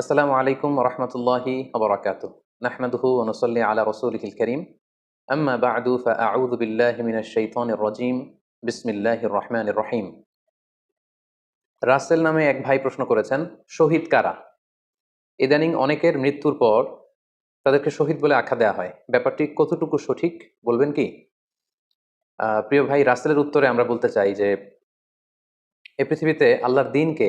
আসসালামু আলাইকুম রহমতুল্লাহি আবরাকাত নাহমাদুহু ওনসল্লি আলা রসুলহিল করিম। আম্মা বাদু শাইতানির রাজিম। বিসমিল্লাহির রহমানির রহিম। রাসেল নামে এক ভাই প্রশ্ন করেছেন, শহীদ কারা? ইদানিং অনেকের মৃত্যুর পর তাদেরকে শহীদ বলে আখ্যা দেওয়া হয়। ব্যাপারটি কতটুকু সঠিক বলবেন কি? প্রিয় ভাই, রাসেলের উত্তরে আমরা বলতে চাই যে এই পৃথিবীতে আল্লাহর দিনকে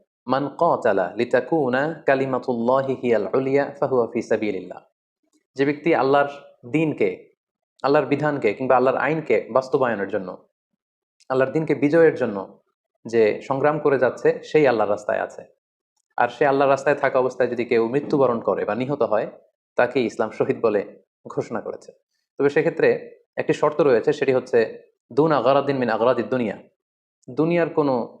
মান কালা লিতাকুনা কালিমাতুল্লাহি যে ব্যক্তি আল্লাহর দিনকে, আল্লাহর বিধানকে কিংবা আল্লাহর আইনকে বাস্তবায়নের জন্য, আল্লাহর দিনকে বিজয়ের জন্য যে সংগ্রাম করে যাচ্ছে, সেই আল্লাহর রাস্তায় আছে। আর সে আল্লাহর রাস্তায় থাকা অবস্থায় যদি কেউ মৃত্যুবরণ করে বা নিহত হয়, তাকে ইসলাম শহীদ বলে ঘোষণা করেছে। তবে সেক্ষেত্রে একটি শর্ত রয়েছে, সেটি হচ্ছে, দুন আগারাদিন মিন আগারাদিদ দুনিয়া। দুনিয়ার কোনো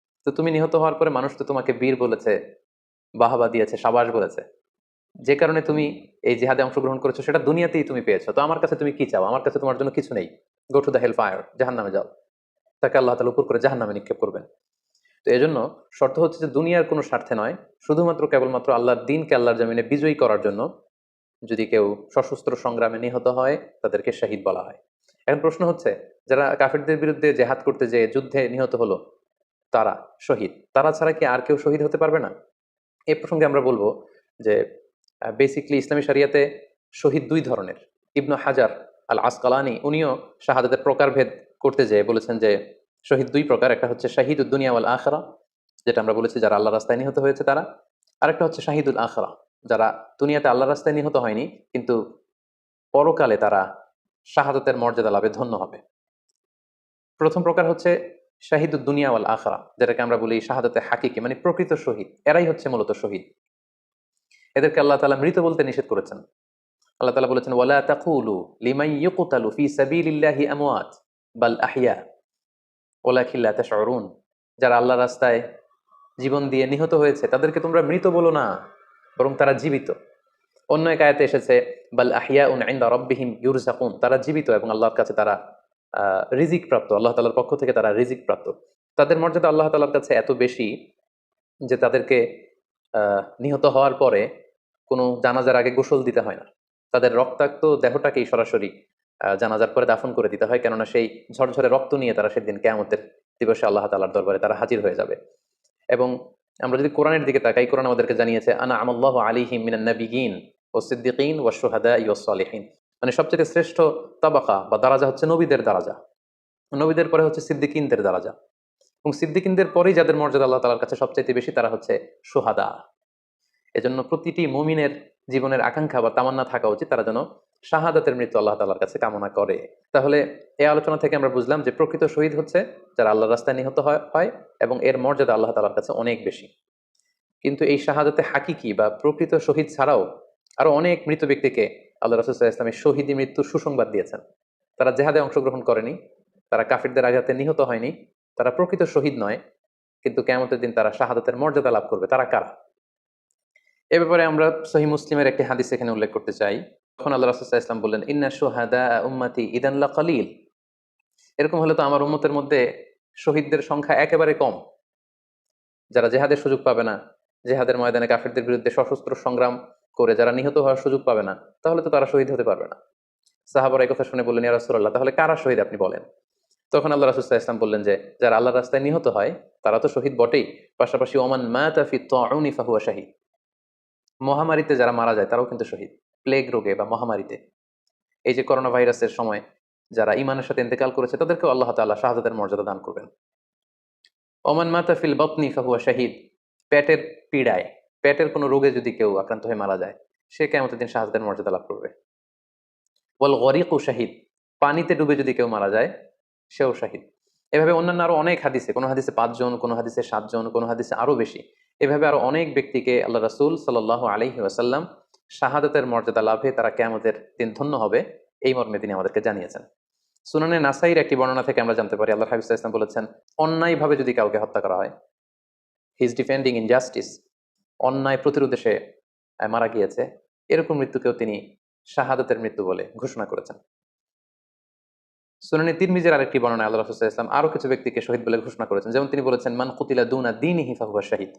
তো তুমি নিহত হওয়ার পরে মানুষ তো তোমাকে বীর বলেছে, বাহাবা দিয়েছে, সাবাস বলেছে। যে কারণে তুমি এই জেহাদে অংশগ্রহণ করেছ, সেটা দুনিয়াতেই তুমি পেয়েছ। তো আমার কাছে তুমি কি চাও? আমার কাছে তোমার জন্য কিছু নেই। Go to the hell fire জাহান নামে যাও। তাকে আল্লাহ তালা উপর করে জাহান নামে নিক্ষেপ করবেন। তো এজন্য শর্ত হচ্ছে যে দুনিয়ার কোনো স্বার্থে নয়, শুধুমাত্র কেবলমাত্র আল্লাহর দিনকে আল্লাহর জমিনে বিজয়ী করার জন্য যদি কেউ সশস্ত্র সংগ্রামে নিহত হয়, তাদেরকে শাহিদ বলা হয়। এখন প্রশ্ন হচ্ছে, যারা কাফেরদের বিরুদ্ধে জেহাদ করতে যে যুদ্ধে নিহত হলো তারা শহীদ। তারা ছাড়া কি আর কেউ শহীদ হতে পারবে না? এ প্রসঙ্গে আমরা বলব যে বেসিকলি ইসলামী শরিয়াতে শহীদ দুই ধরনের। ইবনু হাজার আল আসকালানি উনিও শাহাদাতের প্রকারভেদ করতে যেয়ে বলেছেন যে, শহীদ দুই প্রকার। একটা হচ্ছে শাহিদুদ দুনিয়া ওয়াল আখরা যেটা আমরা বলেছি যারা আল্লাহ রাস্তায় নিহত হয়েছে তারা। আরেকটা হচ্ছে শাহিদুল আখরা যারা দুনিয়াতে আল্লাহ রাস্তায় নিহত হয়নি, কিন্তু পরকালে তারা শাহাদতের মর্যাদা লাভে ধন্য হবে। প্রথম প্রকার হচ্ছে শাহিদুদ দুনিয়া ওয়াল আখরা, যেটাকে আমরা বলি শাহাদতে হাকিকি মানে প্রকৃত শহীদ। এরাই হচ্ছে মূলত শহীদ। এদেরকে আল্লাহ তালা মৃত বলতে নিষেধ করেছেন। আল্লাহ তালা বলেছেন, ওয়ালা তাকুলু লিমান ইউকতালু ফি সাবিলিল্লাহি আমওয়াত বাল আহইয়া, ওয়ালাকিন লা তাশউরুন। যারা আল্লাহ রাস্তায় জীবন দিয়ে নিহত হয়েছে, তাদেরকে তোমরা মৃত বলো না, বরং তারা জীবিত। অন্য এক আয়াতে এসেছে, বাল আহিয়া উন ইনদা রাব্বিহিম ইউরজাকুন, তারা জীবিত এবং আল্লাহর কাছে তারা রিজিক প্রাপ্ত, আল্লাহ তালার পক্ষ থেকে তারা রিজিক প্রাপ্ত। তাদের মর্যাদা আল্লাহ তাআলার কাছে এত বেশি যে তাদেরকে নিহত হওয়ার পরে কোনো জানাজার আগে গোসল দিতে হয় না। তাদের রক্তাক্ত দেহটাকেই সরাসরি জানাজার পরে দাফন করে দিতে হয়, কেননা সেই ঝরঝরে রক্ত নিয়ে তারা সেদিন কেয়ামতের দিবসে আল্লাহ তাআলার দরবারে তারা হাজির হয়ে যাবে। এবং আমরা যদি কোরআনের দিকে তাকাই, কোরআন আমাদেরকে জানিয়েছে, আনা আমাল্লাহ আলিহিম ও সিদ্দিকিন ও সোহাদা ইউ সালিহিন। মানে সবচেয়ে শ্রেষ্ঠ তাবাকা বা দারাজা হচ্ছে নবীদের দারাজা। নবীদের পরে হচ্ছে সিদ্দিকিনদের দারাজা। এবং সিদ্দিকিনদের পরেই যাদের মর্যাদা আল্লাহ তালার কাছে সবচাইতে বেশি তারা হচ্ছে সোহাদা। এজন্য প্রতিটি মুমিনের জীবনের আকাঙ্ক্ষা বা তামান্না থাকা উচিত তারা যেন শাহাদাতের মৃত্যু আল্লাহ তালার কাছে কামনা করে। তাহলে এই আলোচনা থেকে আমরা বুঝলাম যে প্রকৃত শহীদ হচ্ছে যারা আল্লাহ রাস্তায় নিহত হয় এবং এর মর্যাদা আল্লাহ তালার কাছে অনেক বেশি। কিন্তু এই শাহাদাতে হাকিকি বা প্রকৃত শহীদ ছাড়াও আরও অনেক মৃত ব্যক্তিকে আল্লাহ রসুল্লাহ ইসলামের শহীদি মৃত্যুর সুসংবাদ দিয়েছেন। তারা জেহাদে অংশগ্রহণ করেনি, তারা কাফিরদের আঘাতে নিহত হয়নি, তারা প্রকৃত শহীদ নয়, কিন্তু কেমতের দিন তারা শাহাদাতের মর্যাদা লাভ করবে। তারা কারা? এ ব্যাপারে আমরা সহি মুসলিমের একটি হাদিস এখানে উল্লেখ করতে চাই। তখন আল্লাহ রসুল্লাহ ইসলাম বললেন, ইন্না সোহাদা উম্মাতি ইদানলা কালিল। এরকম হলে তো আমার উম্মতের মধ্যে শহীদদের সংখ্যা একেবারে কম। যারা জেহাদের সুযোগ পাবে না, জেহাদের ময়দানে কাফিরদের বিরুদ্ধে সশস্ত্র সংগ্রাম করে যারা নিহত হওয়ার সুযোগ পাবে না, তাহলে তো তারা শহীদ হতে পারবে না। সাহাবার এই কথা শুনে বললেন, ইয়া রাসূলুল্লাহ, তাহলে কারা শহীদ আপনি বলেন? তখন আল্লাহ রাসুল্লাহ ইসলাম বললেন যে, যারা আল্লাহ রাস্তায় নিহত হয়, তারা তো শহীদ বটেই। পাশাপাশি, ওমান মা তাফি তাউনি ফাহুয়া শাহিদ। মহামারীতে যারা মারা যায়, তারাও কিন্তু শহীদ। প্লেগ রোগে বা মহামারীতে। এই যে করোনা ভাইরাসের সময় যারা ইমানের সাথে ইন্তেকাল করেছে, তাদেরকেও আল্লাহ তাআলা শাহাদাতের মর্যাদা দান করবেন। ওমান মাতা ফিল বতনি ফাহুয়া শাহিদ, পেটের পীড়ায় পেটের কোনো রোগে যদি কেউ আক্রান্ত হয়ে মারা যায়, সে কেমন দিন শাহাদাতের মর্যাদা লাভ করবে। বল গরিক ও শাহিদ, পানিতে ডুবে যদি কেউ মারা যায়, সেও শাহিদ। এভাবে অন্যান্য আরও অনেক হাদিসে, কোনো হাদিসে পাঁচজন, কোনো হাদিসে সাতজন, কোনো হাদিসে আরও বেশি, এভাবে আরও অনেক ব্যক্তিকে আল্লাহ রাসুল সাল্লাহ আলহি ওয়াসাল্লাম শাহাদাতের মর্যাদা লাভে তারা কেয়ামতের দিন ধন্য হবে, এই মর্মে তিনি আমাদেরকে জানিয়েছেন। সুনানে নাসাইর একটি বর্ণনা থেকে আমরা জানতে পারি আল্লাহ হাবিজ ইসলাম বলেছেন, অন্যায়ভাবে যদি কাউকে হত্যা করা হয় হিজ ডিফেন্ডিং ইনজাস্টিস অন্যায় প্রতিরোধে সে, মারা গিয়েছে। এরকম মৃত্যুকেও তিনি শাহাদাতের মৃত্যু বলে ঘোষণা করেছেন। সুনানি তিরমিজের আরেকটি বর্ণনা আল্লাহ রসুল ইসলাম আরও কিছু ব্যক্তিকে শহীদ বলে ঘোষণা করেছেন। যেমন তিনি বলেছেন, মান কুতিলা দুনা দিন হিফা হিফাহুয়া শাহিদ।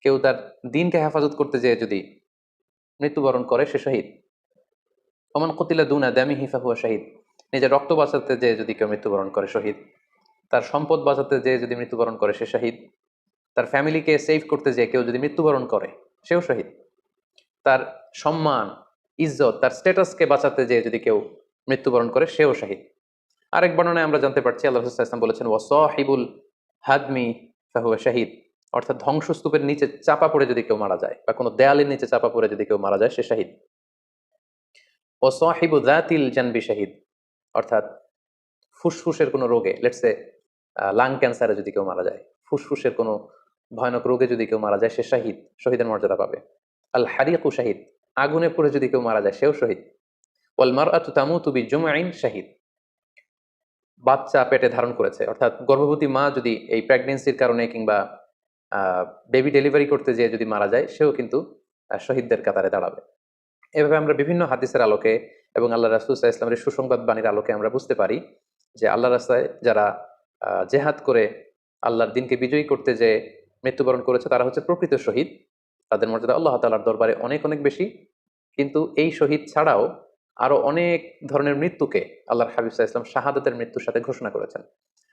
কেউ তার দিনকে হেফাজত করতে যেয়ে যদি মৃত্যুবরণ করে, সে শহীদ। ওমান কুতিলা দুনা দামি হিফাহুয়া শাহিদ। নিজের রক্ত বাঁচাতে যেয়ে যদি কেউ মৃত্যুবরণ করে, শহীদ। তার সম্পদ বাঁচাতে যেয়ে যদি মৃত্যুবরণ করে, সে শহীদ। তার ফ্যামিলিকে সেভ করতে যেয়ে কেউ যদি মৃত্যুবরণ করে, সেও শহীদ। তার সম্মান, ইজ্জত, তার স্ট্যাটাসকে বাঁচাতে যেয়ে যদি কেউ মৃত্যুবরণ করে, সেও শহীদ। আরেক বর্ণনায় আমরা জানতে পারছি, আল্লাহ ইসলাম বলেছেন, ওয়াসহিবুল হাদমি ফাহুয়া শাহিদ। অর্থাৎ ধ্বংসস্তূপের নিচে চাপা পড়ে যদি কেউ মারা যায়, বা কোনো দেয়ালের নিচে চাপা পড়ে যদি কেউ মারা যায়, সে শাহিদ। ও সাহিবু জাতিল জানবি শাহিদ। অর্থাৎ ফুসফুসের কোনো রোগে লেটসে লাং ক্যান্সারে যদি কেউ মারা যায়, ফুসফুসের কোনো ভয়ানক রোগে যদি কেউ মারা যায়, সে শাহিদ, শহীদের মর্যাদা পাবে। আল হারিয়াকু শাহিদ, আগুনে পড়ে যদি কেউ মারা যায়, সেও শহীদ। ওয়াল মার আতু তামু তুবি জুমাইন শাহিদ। বাচ্চা পেটে ধারণ করেছে, অর্থাৎ গর্ভবতী মা যদি এই প্রেগনেন্সির কারণে কিংবা বেবি ডেলিভারি করতে যেয়ে যদি মারা যায়, সেও কিন্তু শহীদদের কাতারে দাঁড়াবে। এভাবে আমরা বিভিন্ন হাদিসের আলোকে এবং আল্লাহ রাসুল ইসলামের সুসংবাদ বাণীর আলোকে আমরা বুঝতে পারি যে আল্লাহ রাস্তায় যারা জেহাদ করে আল্লাহর দিনকে বিজয়ী করতে যে মৃত্যুবরণ করেছে, তারা হচ্ছে প্রকৃত শহীদ। তাদের মর্যাদা আল্লাহ তালার দরবারে অনেক অনেক বেশি। কিন্তু এই শহীদ ছাড়াও আরও অনেক ধরনের মৃত্যুকে আল্লাহর হাবিব ইসলাম শাহাদাতের মৃত্যুর সাথে ঘোষণা করেছেন।